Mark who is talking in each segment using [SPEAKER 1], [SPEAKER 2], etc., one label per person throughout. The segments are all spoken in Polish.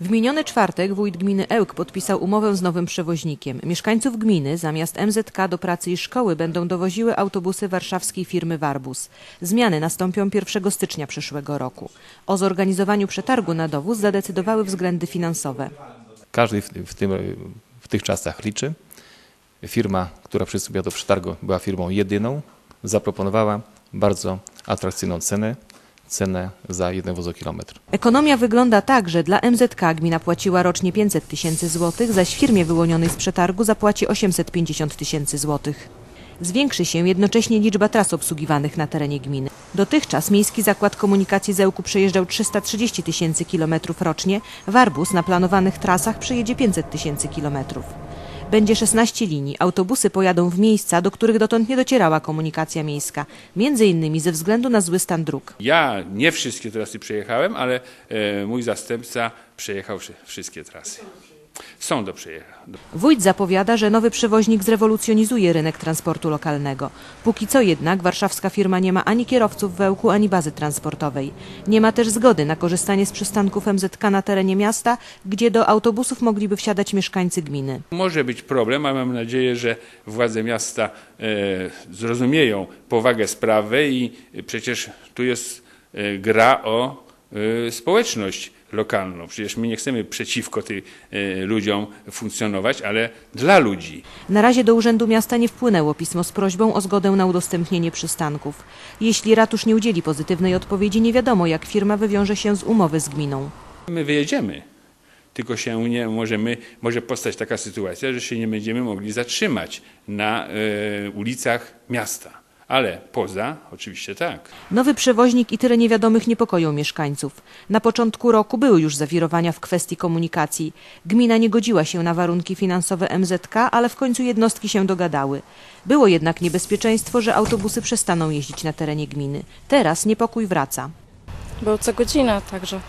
[SPEAKER 1] W miniony czwartek wójt gminy Ełk podpisał umowę z nowym przewoźnikiem. Mieszkańców gminy zamiast MZK do pracy i szkoły będą dowoziły autobusy warszawskiej firmy Warbus. Zmiany nastąpią 1 stycznia przyszłego roku. O zorganizowaniu przetargu na dowóz zadecydowały względy finansowe.
[SPEAKER 2] Każdy w, tym, w tych czasach liczy. Firma, która przystąpiła do przetargu, była firmą jedyną. Zaproponowała bardzo atrakcyjną cenę, cenę za jeden wozokilometr.
[SPEAKER 1] Ekonomia wygląda tak, że dla MZK gmina płaciła rocznie 500 tysięcy złotych, zaś firmie wyłonionej z przetargu zapłaci 850 tysięcy złotych. Zwiększy się jednocześnie liczba tras obsługiwanych na terenie gminy. Dotychczas Miejski Zakład Komunikacji Zełku przejeżdżał 330 tysięcy kilometrów rocznie, Warbus na planowanych trasach przejedzie 500 tysięcy kilometrów. Będzie 16 linii. Autobusy pojadą w miejsca, do których dotąd nie docierała komunikacja miejska, między innymi ze względu na zły stan dróg.
[SPEAKER 3] Ja nie wszystkie trasy przejechałem, ale e, mój zastępca przejechał wszy- wszystkie trasy. Są do przejechania.
[SPEAKER 1] Wójt zapowiada, że nowy przewoźnik zrewolucjonizuje rynek transportu lokalnego. Póki co jednak warszawska firma nie ma ani kierowców w Ełku, ani bazy transportowej. Nie ma też zgody na korzystanie z przystanków MZK na terenie miasta, gdzie do autobusów mogliby wsiadać mieszkańcy gminy.
[SPEAKER 3] Może być problem, a mam nadzieję, że władze miasta e, zrozumieją powagę sprawy i przecież tu jest e, gra o e, społeczność lokalną. Przecież my nie chcemy przeciwko tym e, ludziom funkcjonować, ale dla ludzi.
[SPEAKER 1] Na razie do Urzędu Miasta nie wpłynęło pismo z prośbą o zgodę na udostępnienie przystanków. Jeśli ratusz nie udzieli pozytywnej odpowiedzi, nie wiadomo jak firma wywiąże się z umowy z gminą.
[SPEAKER 3] My wyjedziemy. Tylko się nie możemy, może powstać taka sytuacja, że się nie będziemy mogli zatrzymać na e, ulicach miasta. Ale poza, oczywiście tak.
[SPEAKER 1] Nowy przewoźnik i tyle niewiadomych niepokoją mieszkańców. Na początku roku były już zawirowania w kwestii komunikacji. Gmina nie godziła się na warunki finansowe MZK, ale w końcu jednostki się dogadały. Było jednak niebezpieczeństwo, że autobusy przestaną jeździć na terenie gminy. Teraz niepokój wraca.
[SPEAKER 4] Był co godzina, także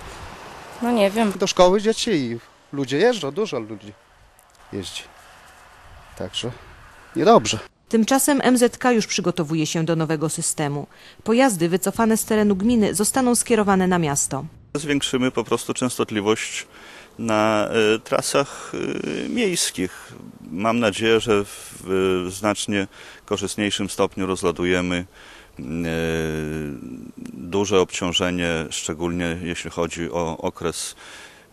[SPEAKER 4] no nie wiem.
[SPEAKER 5] do szkoły dzieci i ludzie jeżdżą, dużo ludzi jeździ. Także niedobrze.
[SPEAKER 1] Tymczasem MZK już przygotowuje się do nowego systemu. Pojazdy wycofane z terenu gminy zostaną skierowane na miasto.
[SPEAKER 6] Zwiększymy po prostu częstotliwość na e, trasach e, miejskich. Mam nadzieję, że w znacznie korzystniejszym stopniu rozładujemy e, duże obciążenie, szczególnie jeśli chodzi o okres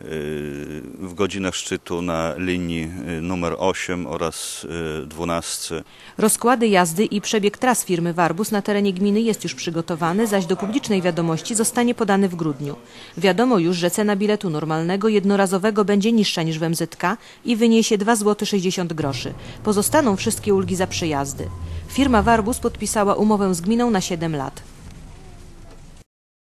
[SPEAKER 6] w godzinach szczytu na linii e, numer 8 oraz e, 12.
[SPEAKER 1] Rozkłady jazdy i przebieg tras firmy Warbus na terenie gminy jest już przygotowany, zaś do publicznej wiadomości zostanie podany w grudniu. Wiadomo już, że cena biletu normalnego jednorazowego będzie niższa niż w MZK i wyniesie 2 zł 60 groszy. Pozostaną wszystkie ulgi za przejazdy. Firma Warbus podpisała umowę z gminą na 7 lat.